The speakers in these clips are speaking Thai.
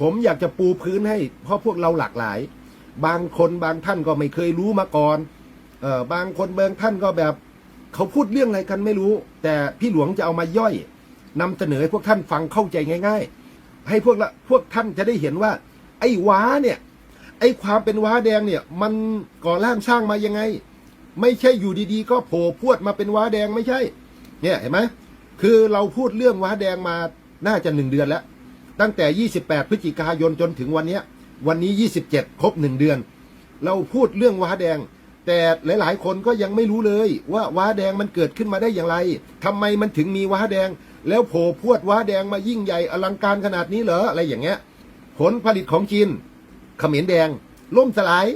ผมอยากจะปูพื้นให้ เพราะพวกเราหลากหลาย บางคนบางท่านก็ไม่เคยรู้มาก่อนเออบางคนบางท่านก็แบบ เขาพูดเรื่องอะไรกันไม่รู้ แต่พี่หลวงจะเอามาย่อยนำเสนอให้พวกท่านฟังเข้าใจง่าย ๆ ให้พวกละพวกท่านจะได้เห็นว่า ไอ้ว้าเนี่ย ไอ้ความเป็นว้าแดงเนี่ย มันก่อร่างสร้างมายังไง ไม่ใช่อยู่ดีๆ ก็โผล่พวดมาเป็นว้าแดงไม่ใช่ เนี่ยเห็นไหมคือเราพูดเรื่องว้าแดงมาน่าจะหนึ่งเดือนแล้ว ตั้งแต่ 28 พฤศจิกายนจนถึงวันนี้วันนี้ 27 ครบหนึ่งเดือน เราพูดเรื่องว้าแดง แต่หลายๆ คนก็ยังไม่รู้เลยว่าว้าแดงมันเกิดขึ้นมาได้อย่างไรทำไมมันถึงมีว้าแดง แล้วโผล่พวดว้าแดงมายิ่งใหญ่อลังการขนาดนี้เหรออะไรอย่างเงี้ย ผลผลิตของจีนเขมรแดง ล่มสลาย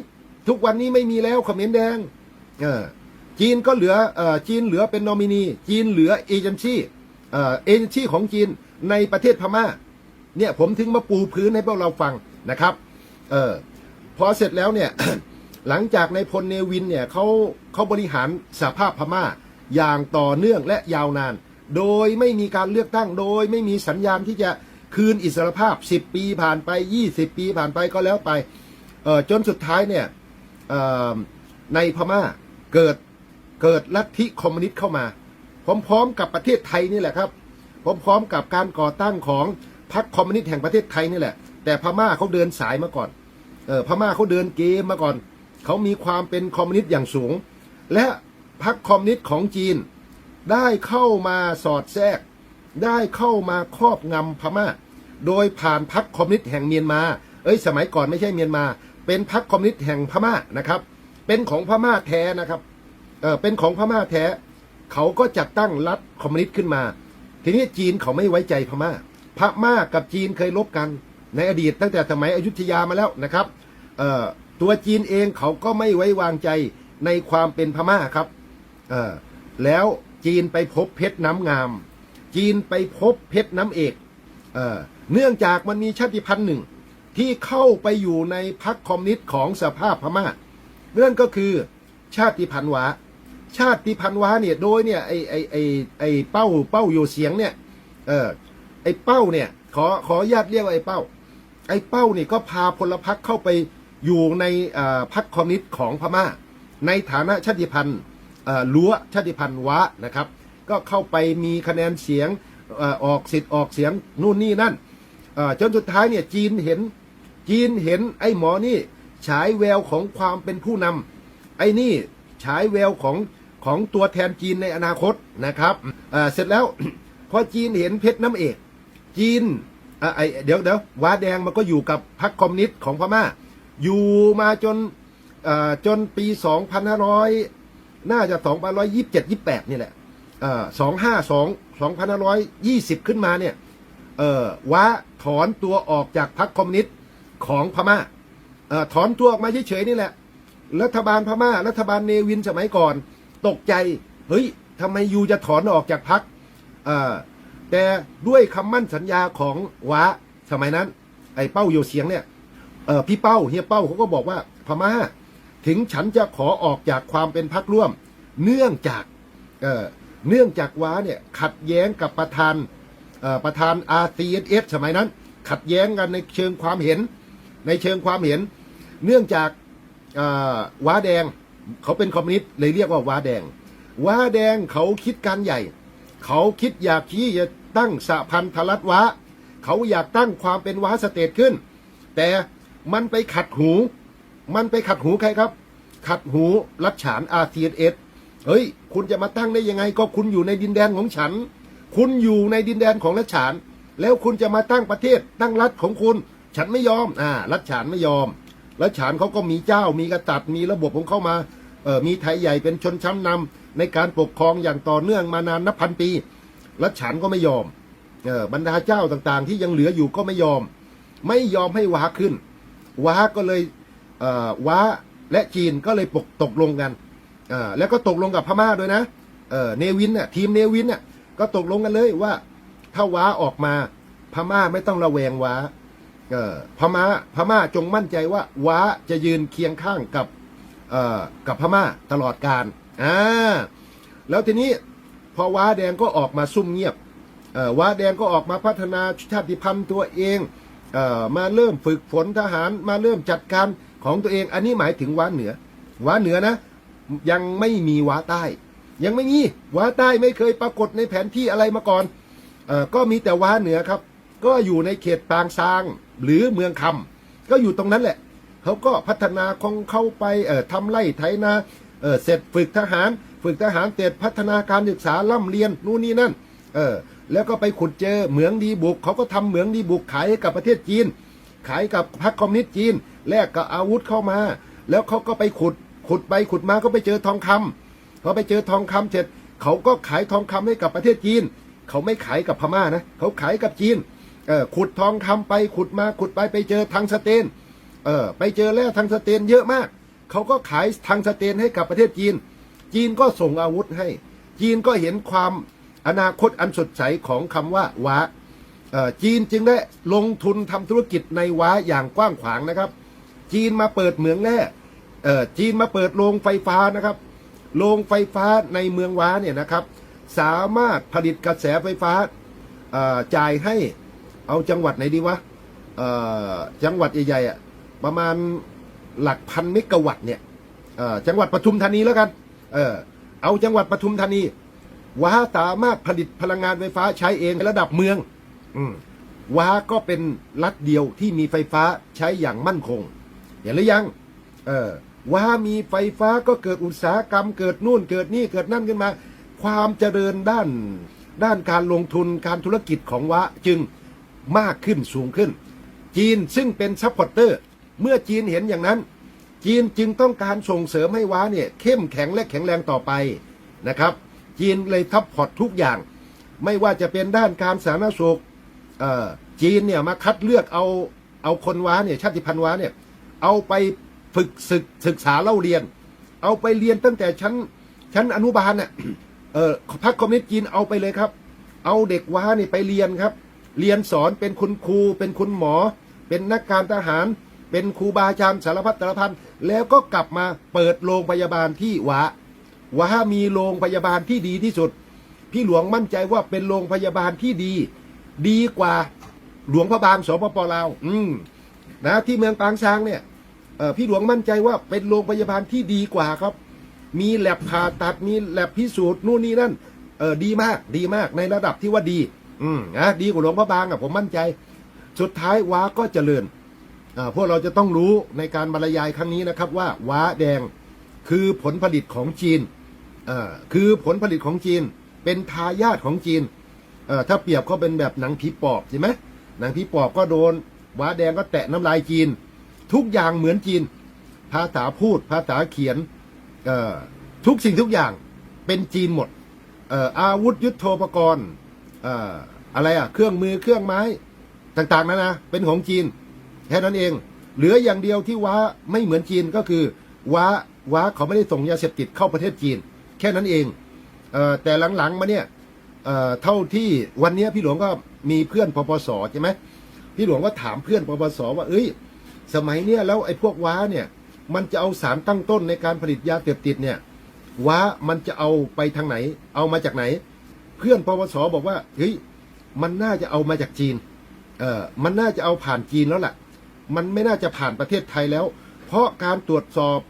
ทุกวันนี้ไม่มีแล้วเขมรแดงเออจีนก็เหลือออจีนเหลือเป็นนอมินี จีนเหลือเอเจนซี่เอเอเจนซี่ของจีนในประเทศพม่า เนี่ยผมถึงมาปูพื้นให้พวกเราฟังนะครับ เออพอเสร็จแล้วเนี่ย หลังจากในพลเนวินเนี่ยเขาเขาบริหารสภาพพม่าอย่างต่อเนื่องและยาวนาน โดยไม่มีการเลือกตั้งโดยไม่มีสัญญาณที่จะคืนอิสรภาพ 10 ปีผ่านไป 20 ปีผ่านไปก็แล้วไปเออจนสุดท้ายเนี่ยเอ่อในพม่าเกิดเกิดลัทธิคอมมิวนิสต์เข้ามาพร้อมๆกับประเทศไทยนี่แหละครับพร้อมๆกับการก่อตั้งของ พรรคคอมมิวนิสต์แห่งประเทศไทยนี่แหละ แต่พม่าเขาเดินสายมาก่อนเออพม่าเขาเดินเกมมาก่อน เขามีความเป็นคอมมิวนิสต์อย่างสูง และพรรคคอมมิวนิสต์ของจีน ได้เข้ามาสอดแทรก ได้เข้ามาครอบงำพม่า โดยผ่านพรรคคอมมิวนิสต์แห่งเมียนมา เอ้ยสมัยก่อนไม่ใช่เมียนมา เป็นพรรคคอมมิวนิสต์แห่งพม่านะครับ เป็นของพม่าแท้นะครับเออเป็นของพม่าแท้ เขาก็จัดตั้งรัฐคอมมิวนิสต์ขึ้นมา ทีนี้จีนเขาไม่ไว้ใจพม่า พม่ากับจีนเคยลบกัน ในอดีตตั้งแต่สมัยอยุธยามาแล้วนะครับตัวจีนเองเขาก็ไม่ไว้วางใจในความเป็นพม่าครับแล้วจีนไปพบเพชรน้ำงาม จีนไปพบเพชรน้ำเอกเอเนื่องจากมันมีชาติพันธุ์หนึ่ง ที่เข้าไปอยู่ในพรรคคอมมิวนิสต์ของสภาพพม่านั่นก็คือชาติพันธุ์วาชาติพันธุ์วาเนี่ยโดยเนี่ยไอไอไอไอเป้าเป้าโยเสียงเนี่ยเออ อ้เป้าเนี่ย ขอขอญาตเรียกว่าไอ้เป้า ไอ้เป้าเนี่ยก็พาพลพรรคเข้าไปอยู่ในพรรคคอมมิวนิสต์ของพม่า ในฐานะชาติพันธุ์ลัวชาติพันธุ์วะนะครับ ก็เข้าไปมีคะแนนเสียงอออกสิทธิ์ออกเสียงนู่นนี่นั่นจนสุดท้ายเนี่ยจีนเห็นจีนเห็นไอ้หมอนี่ฉายแววของความเป็นผู้นำไอ้นี่ฉายแววของของตัวแทนจีนในอนาคตนะครับเอ่อเสร็จแล้วพอจีนเห็นเพชรน้ำเอก จีนอะไอเดี๋ยวเดี๋ยวว้าแดงมันก็อยู่กับพรรคคอมมิวนิสต์ของพม่า อยู่มาจนอ่อจนปี 2500 น่าจะ2527 28 นี่แหละอ่อ252 2520 ขึ้นมาเนี่ยเอ่อว้าถอนตัวออกจากพรรคคอมมิวนิสต์ของพม่าเอ่อถอนตัวออกมาเฉยๆนี่แหละ รัฐบาลพม่า รัฐบาลเนวินสมัยก่อน ตกใจ เฮ้ยทำไมยูจะถอนออกจากพรรคเอ่อ แต่ด้วยคำมั่นสัญญาของว้าสมัยนั้น ไอ้เป้าโยเสียงเนี่ยเออพี่เป้าเฮียเป้าเขาก็บอกว่าพม่า ถึงฉันจะขอออกจากความเป็นพักร่วม เนื่องจากเออเนื่องจากว้าเนี่ยขัดแย้งกับประธานเอ่อประธาน RCSS สมัยนั้น ขัดแย้งกันในเชิงความเห็น ในเชิงความเห็น เนื่องจากเอ่อว้าแดงเขาเป็นคอมมิวนิสต์เลยเรียกว่าว้าแดงว้าแดงเขาคิดการใหญ่ เขาคิดอยากที่จะตั้งสหพันธรัฐว้าเขาอยากตั้งความเป็นว้าสเตทขึ้น แต่มันไปขัดหู มันไปขัดหูใครครับ ขัดหูรัฐฉาน RCSS เฮ้ย คุณจะมาตั้งได้ยังไง ก็คุณอยู่ในดินแดนของฉัน คุณอยู่ในดินแดนของรัฐฉาน แล้วคุณจะมาตั้งประเทศ ตั้งรัฐของคุณ ฉันไม่ยอม อ่า รัฐฉานไม่ยอม รัฐฉานเขาก็มีเจ้า มีกษัตริย์ มีระบบของเข้ามา เออมีไทยใหญ่เป็นชนชั้นนำ ในการปกครองอย่างต่อเนื่องมานานนับพันปี รัฐฉานก็ไม่ยอมเออบรรดาเจ้าต่างๆ ที่ยังเหลืออยู่ก็ไม่ยอม ไม่ยอมให้ว้าขึ้น ว้าก็เลยเออว้าและจีนก็เลยปกตกลงกันแล้วก็ตกลงกับพม่าด้วยนะเนวินน่ะทีมเนวินน่ะก็ตกลงกันเลยว่า ถ้าว้าออกมาพม่าไม่ต้องระแวงว้าพม่าพม่าจงมั่นใจว่าว้าจะยืนเคียงข้างกับกับพม่าตลอดการ อ่าแล้วทีนี้พอว้าแดงก็ออกมาซุ่มเงียบว้าแดงก็ออกมาพัฒนาชาติพันธุ์ตัวเองเอมาเริ่มฝึกฝนทหารมาเริ่มจัดการของตัวเอง อันนี้หมายถึงว้าเหนือว้าเหนือนะ ยังไม่มีว้าใต้ ยังไม่มีว้าใต้ไม่เคยปรากฏในแผนที่อะไรมาก่อนอก็มีแต่ว้าเหนือครับ ก็อยู่ในเขตปางซางหรือเมืองคำก็อยู่ตรงนั้นแหละเขาก็พัฒนาของเขาไปทำไร่ไถนา เออเสร็จฝึกทหาร ฝึกทหารเสร็จพัฒนาการศึกษาล่ำเรียนนู่นนี่นั่นเออแล้วก็ไปขุดเจอเหมืองดีบุกเขาก็ทำเหมืองดีบุกขายให้กับประเทศจีน ขายกับพรรคคอมมิวนิสต์จีนแลกกับอาวุธเข้ามา แล้วเขาก็ไปขุดขุดไปขุดมาก็ไปเจอทองคำพอไปเจอทองคำเสร็จเขาก็ขายทองคำให้กับประเทศจีน เขาไม่ขายกับพม่านะเขาขายกับจีนเออขุดทองคำไปขุดมาขุดไปไปเจอทางสเตนเออไปเจอแร่ทางสเตนเยอะมาก เขาก็ขายทางสเตนให้กับประเทศจีน จีนก็ส่งอาวุธให้ จีนก็เห็นความอนาคตอันสดใสของคำว่าว้าจีนจึงได้ลงทุนทำธุรกิจในว้าอย่างกว้างขวางนะครับ จีนมาเปิดเหมืองแร่จีนมาเปิดโรงไฟฟ้านะครับ โรงไฟฟ้าในเมืองว้าเนี่ยนะครับ สามารถผลิตกระแสไฟฟ้าจ่ายให้เอาจังหวัดไหนดีวะจังหวัดใหญ่ๆอะประมาณ หลักพันเมกะวัตต์เนี่ยจังหวัดปทุมธานีแล้วกัน เออเอาจังหวัดปทุมธานีว้าสามารถผลิตพลังงานไฟฟ้าใช้เองในระดับเมือง อืว้าก็เป็นรัฐเดียวที่มีไฟฟ้าใช้อย่างมั่นคงเห็นหรือยัง เออว้ามีไฟฟ้าก็เกิดอุตสาหกรรม เกิดนู่นเกิดนี่เกิดนั่นขึ้นมา ความเจริญด้านด้านการลงทุนการธุรกิจของว้าจึงมากขึ้นสูงขึ้น จีนซึ่งเป็นซัพพอร์เตอร์ เมื่อจีนเห็นอย่างนั้น จีนจึงต้องการส่งเสริมให้ว้าเนี่ยเข้มแข็งและแข็งแรงต่อไปนะครับ จีนเลยทับพอร์ตทุกอย่าง ไม่ว่าจะเป็นด้านการสาธารณสุขจีนเนี่ยมาคัดเลือกเอาเอาคนว้าเนี่ยชาติพันธุ์ว้าเนี่ยเอาไปฝึกศึกศึกษาเล่าเรียน เอาไปเรียนตั้งแต่ชั้นชั้นอนุบาลเนี่ยเออพรรคคอมมิวนิสต์จีนเอาไปเลยครับ เอาเด็กว้านี่ไปเรียนครับ เรียนสอนเป็นคุณครูเป็นคุณหมอ เป็นนักการทหาร เป็นครูบาอาจารย์สารพัดสารพันแล้วก็กลับมาเปิดโรงพยาบาลที่ว้าว้ามีโรงพยาบาลที่ดีที่สุด พี่หลวงมั่นใจว่าเป็นโรงพยาบาลที่ดี ดีกว่าหลวงพระบางสปปลาวอืมนะที่เมืองปางช้างเนี่ยเออพี่หลวงมั่นใจว่าเป็นโรงพยาบาลที่ดีกว่าครับ มีแลบผ่าตัดมีแลบพิสูจน์นู่นนี่นั่นเออดีมากดีมากในระดับที่ว่าดี อืมนะดีกว่าหลวงพระบางอะผมมั่นใจ สุดท้ายว้าก็เจริญ พวกเราจะต้องรู้ในการบรรยายครั้งนี้นะครับว่าว้าแดงคือผลผลิตของจีนคือผลผลิตของจีน เป็นทายาทของจีน ถ้าเปรียบก็เป็นแบบหนังผีปอบใช่ไหมหนังผีปอบก็โดนว้าแดงก็แตะน้ำลายจีน ทุกอย่างเหมือนจีน ภาษาพูดภาษาเขียนทุกสิ่งทุกอย่างเป็นจีนหมดออาวุธยุโทโธปกรณ์อะไรอะเครื่องมือเครื่องไม้ต่างๆนะนะเป็นของจีน แค่นั้นเอง เหลืออย่างเดียวที่ว้าไม่เหมือนจีนก็คือว้าว้าเขาไม่ได้ส่งยาเสพติดเข้าประเทศจีน แค่นั้นเองเออแต่หลังๆมาเนี่ยเอ่อเท่าที่วันนี้พี่หลวงก็มีเพื่อนปปสใช่ไหมพี่หลวงก็ถามเพื่อนปปสว่าเอ้ย สมัยเนี้ยแล้วไอ้พวกว้าเนี่ย มันจะเอาสารตั้งต้นในการผลิตยาเสพติดเนี่ยว้ามันจะเอาไปทางไหน เอามาจากไหน เพื่อนปปสบอกว่าเฮ้ยมันน่าจะเอามาจากจีนเออมันน่าจะเอาผ่านจีนแล้วแหละ มันไม่น่าจะผ่านประเทศไทยแล้ว เพราะการตรวจสอบ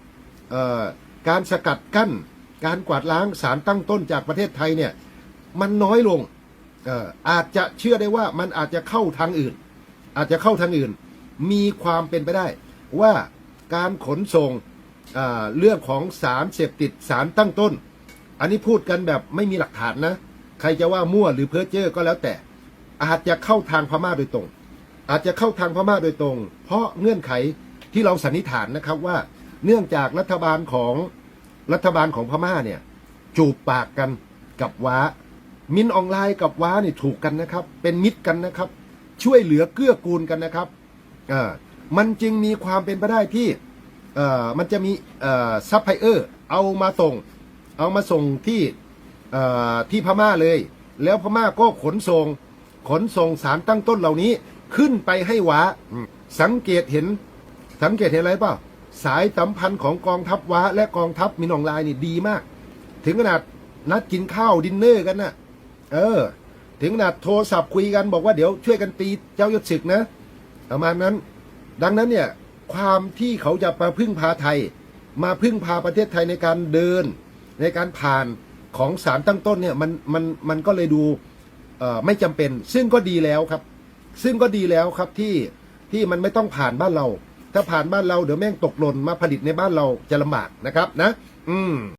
ออการสกัดกั้น การกวาดล้างสารตั้งต้นจากประเทศไทยเนี่ยมันน้อยลงอออาจจะเชื่อได้ว่ามันอาจจะเข้าทางอื่น อาจจะเข้าทางอื่น มีความเป็นไปได้ว่าการขนส่งเเรื่องของสารเสพติดสารตั้งต้น อันนี้พูดกันแบบไม่มีหลักฐานนะ ใครจะว่ามั่วหรือเพ้อเจ้อก็แล้วแต่ อาจจะเข้าทางพม่าโดยตรง อาจจะเข้าทางพม่าโดยตรง เพราะเงื่อนไขที่เราสันนิษฐานนะครับว่า เนื่องจากรัฐบาลของรัฐบาลของพม่าเนี่ยจูบปากกันกับว้า มินออนไลน์กับว้าเนี่ยถูกกันนะครับ เป็นมิตรกันนะครับ ช่วยเหลือเกื้อกูลกันนะครับอ่ามันจึงมีความเป็นไปได้ที่เอ่อมันจะมีเอ่อซัพพลายเออร์เอามาส่ง เอามาส่งที่เอ่อที่พม่าเลย แล้วพม่าก็ขนส่งขนส่งสารตั้งต้นเหล่านี้ ขึ้นไปให้ว้าสังเกตเห็น สังเกตเห็นอะไรเปล่าสายสัมพันธ์ของกองทัพว้าและกองทัพมินองลน์นี่ดีมาก ถึงขนาดนัดกินข้าวดินเนอร์กันนะเออ ถึงขนาดโทรศัพท์คุยกันบอกว่าเดี๋ยวช่วยกันตีเจ้ายศศึกนะ ประมาณนั้น ดังนั้นเนี่ย ความที่เขาจะมาพึ่งพาไทย มาพึ่งพาประเทศไทยในการเดิน ในการผ่านของสารตั้งต้นเนี่ยมันมันมันก็เลยดูไม่จำเป็น ซึ่งก็ดีแล้วครับ ซึ่งก็ดีแล้วครับที่ที่มันไม่ต้องผ่านบ้านเรา ถ้าผ่านบ้านเราเดี๋ยวแม่งตกหล่นมาผลิตในบ้านเราจะลำบากนะครับนะ อืม